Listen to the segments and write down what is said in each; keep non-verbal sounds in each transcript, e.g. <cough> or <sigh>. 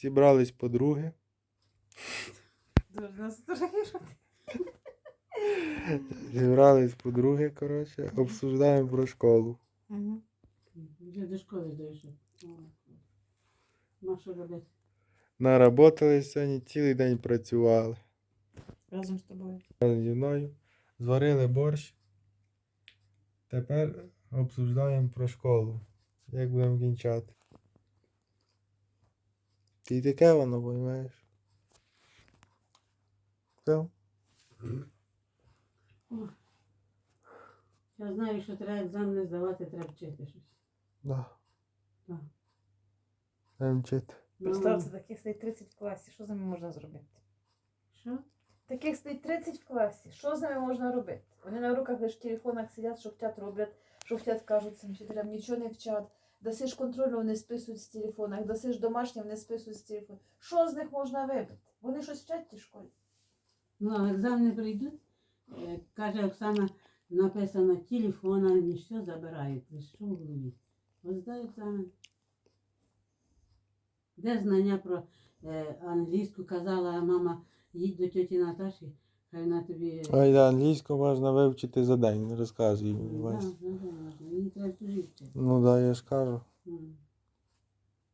Зібрались подруги. Зібрались подруги, коротше, обсуждаємо про школу. Угу. Вже до школи дійшов. Ну, що робити? Наработались сьогодні, цілий день працювали. Разом з тобою. Разом зі мною. Зварили борщ. Тепер обсуждаємо про школу. Як будемо кінчати. Ти таке воно, розумієш? Все? Я знаю, що треба екзамени здавати, треба вчити щось. Да. Так. Будемо вчити. Представте, таких стоїть 30 в класі. Що з ними можна зробити? Що? Таких стоїть 30 в класі. Що з ними можна робити? Вони на руках лише в телефонах сидять, що хочуть роблять, що хочуть кажуть цим вчителям, нічого не вчать. Даси ж контрольну, вони списують з телефонах, даси ж домашнє, вони списують з телефону. Що з них можна вибити? Вони щось вчать в тій школі. Ну, а екзамени прийдуть. Е, Каже Оксана, написано телефона, все забирають. Ви що в голові? Екзамен. Де знання про е, англійську казала мама, їдь до тьоті Наташі, хай вона тобі. Ой, да, англійську можна вивчити за день, розказуй. Да, Вась. Мені треба життя. Ну да, я ж кажу. М.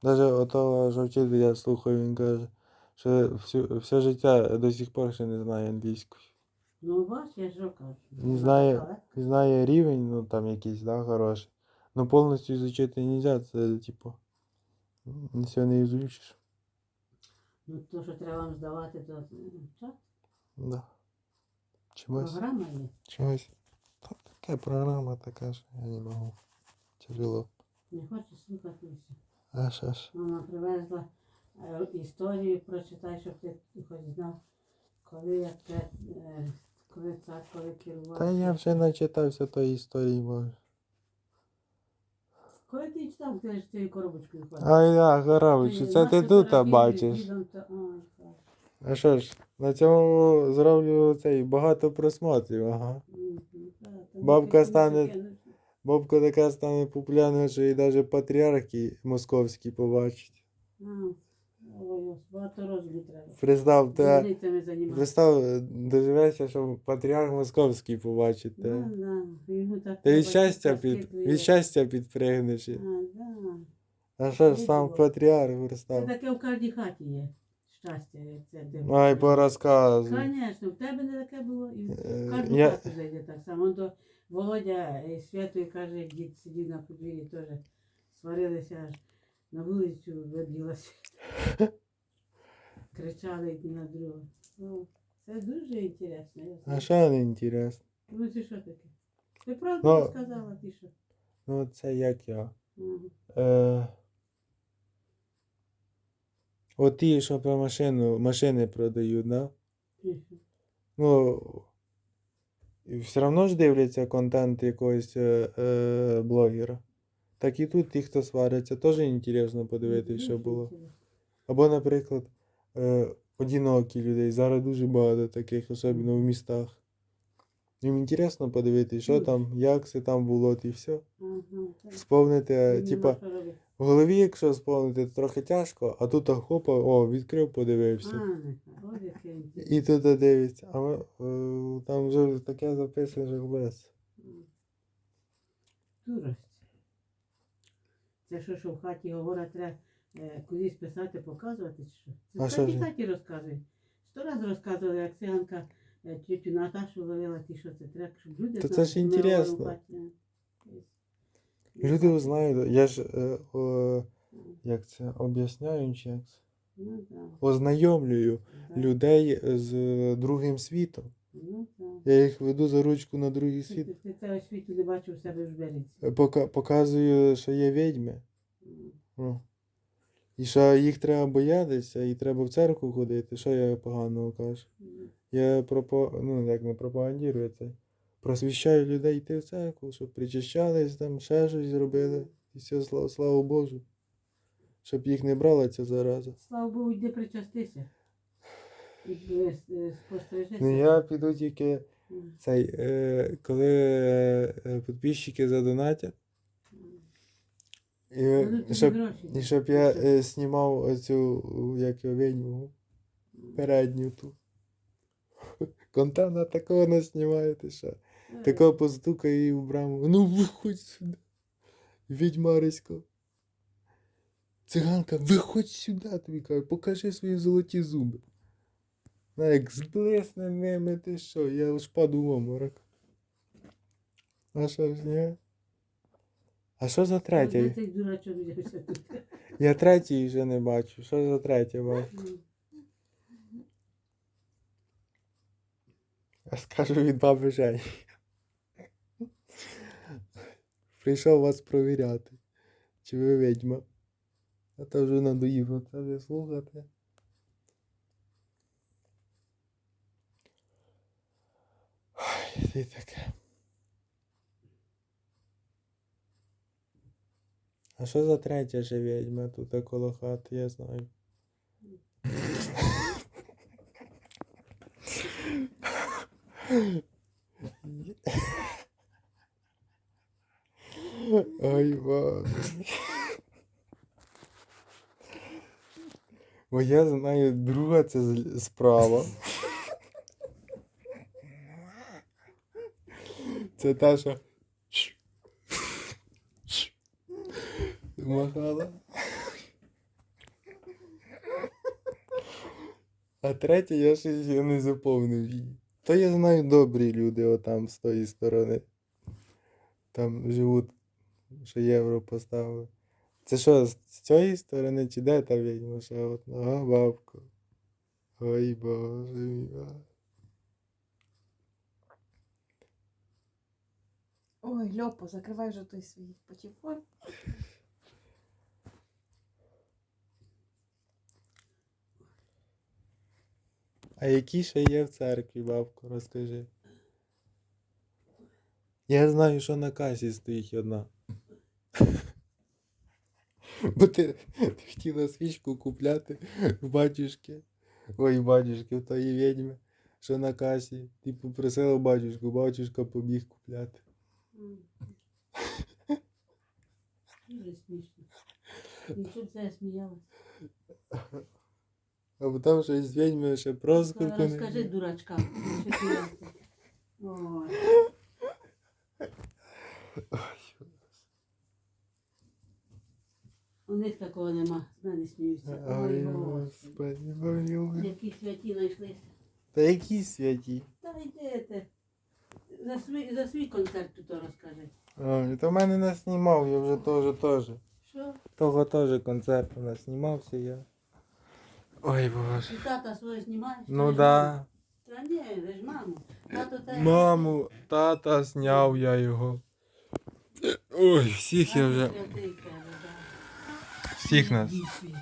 Даже отого ж вчителя я слухаю, він каже, що всю, все життя до сих пор ще не знає англійської. Ну, бач, я що кажу. Не знає, не знає рівень, ну там якийсь, да, хороший. Ну повністю изучити не можна, це типу. Все не изучиш. Ну, то, що треба вам здавати, то м, що? Да. Чогось. Програма є. Чогось. Та така програма така ж, я не можу. Тяжело. Не хочеш слухати все. Аж аж. Мама привезла е, історію, прочитай, щоб ти хоч знав, коли як це, е, коли цар, коли керував. Та я вже начитався тої історії, може. Коли ти читав, ти ж цією коробочкою ходиш. Ай да, Горович, це ти тут бачиш. А що ж, на цьому зроблю цей багато просмотрів, ага. Бабка стане- ну, Бабка така стане популярною, що і навіть патріархи московські ось багато розуму треба. Представ, представ, доживешся, що патріарх московський побачить Да, да, йому так Ти від щастя під, від щастя підпригнеш. А, да. А що ж сам патріарх Це таке в кожній хаті є. Щастя, як це ти. Ай, порозказуй. Звісно, в тебе не таке було. І в Е, кожну Я, хату зайде так само. Он то Володя і Святою каже, як дід сидів на подвір'ї теж сварилися аж на вулицю вибілася. <laughs> Кричали один на другого. Ну, це дуже інтересно. я а знаю. що не інтересно? Ну це що таке? Ти правду Ну, розказала, ти що? Ну це як я. Ага. Е, от ті, що про машину, машини продають, да? Ну, все одно ж дивляться контент якогось е, е, блогера. Так і тут ті, хто сваряться, теж інтересно подивитися, що було. Або, наприклад, е, одинокі людей. Зараз дуже багато таких, особливо в містах. Їм інтересно подивитися, що там, як це там було, і все. Вспомнити, е, типа. В голові, якщо вспомнити, то трохи тяжко, а тут хопа, о, відкрив, подивився. І туди дивиться. А ми, е, там вже таке записано, що без. Дурость. Це що, що в хаті говорять, треба е, кудись писати, показувати, чи що? Це А в що хаті ж? хаті розказують. Сто раз розказували, як циганка е, тітю Наташу ловила, ті, що це треба, щоб люди Та це знали, ж що ми інтересно. говоримо в хаті. Люди знають, я ж е, о, як це об'ясняю, чи як це? Ну, так, ознайомлюю людей з другим світом. Ну. Я їх веду за ручку на другий Ти, світ. ти, цього світу не бачив у себе в Жбериці. Пока, показую, що є відьми. Ну. І що їх треба боятися, і треба в церкву ходити. Що я поганого кажу? Я пропо... ну, як не пропагандирую це. Просвіщаю людей йти в церкву, щоб причащались, там ще щось зробили. І все, слава, слава Божу. Щоб їх не брала ця зараза. Слава Богу, йди причастися. Е, е. Ну я піду тільки цей, е, коли е, підписчики задонатять. І, щоб, гроші. і щоб я е, знімав оцю, як його відьму, передню ту. <laughs> Контана такого не знімаєте що. Такого постукає її в браму. Ну виходь сюди. Відьмарисько. Циганка, виходь сюди, тобі кажу, покажи свої золоті зуби. На як зблисне ними, ти що, я аж паду в обморок. А що ж, ні? А що за третя? Я третій вже не бачу. Що за третя бабка? Я скажу від баби Жені. Прийшов вас провіряти. Чи ви відьма? А то вже надоїло це слухати. Ой, таке. А що за третя же відьма тут коло хати, я знаю. <laughs> Ой, боже. Бо я знаю, друга це справа. Це та, що. Махала. А третя я ще не заповнив її. То я знаю добрі люди отам з тої сторони. Там живуть, що євро поставили. Це що, з цієї сторони чи де та відьма? Ще от, ага, бабко. Ой, боже мій. Ой, Льопо, закривай вже той свій патефон. А які ще є в церкві, бабко, розкажи. Я знаю, що на касі стоїть одна. Бо ти, ти хотіла свічку купляти в батюшки. Ой, батюшки, в тої відьми, що на касі. Ти попросила батюшку, батюшка побіг купляти. Дуже смішно. Нічого це я сміялась. А потім щось з відьми ще проскурку не. Розкажи дурачкам, що сміявся. Ой. <laughs> У них такого нема, з мене сміються. Ой, Господи. помилуй. Які святі знайшлися. Та які святі? Та йдете. За свій, за свій концерт тут розкажи. Ой, то мене не знімав, я вже теж теж. Що? Того теж концерту наснімався я. Ой боже. Ти тата свого знімаєш? Ну Та ж да. Та ні, ви ж маму. Тато те. Маму, тата зняв я його. Ой, всіх я вже. Святий в. Всіх нас. Більший.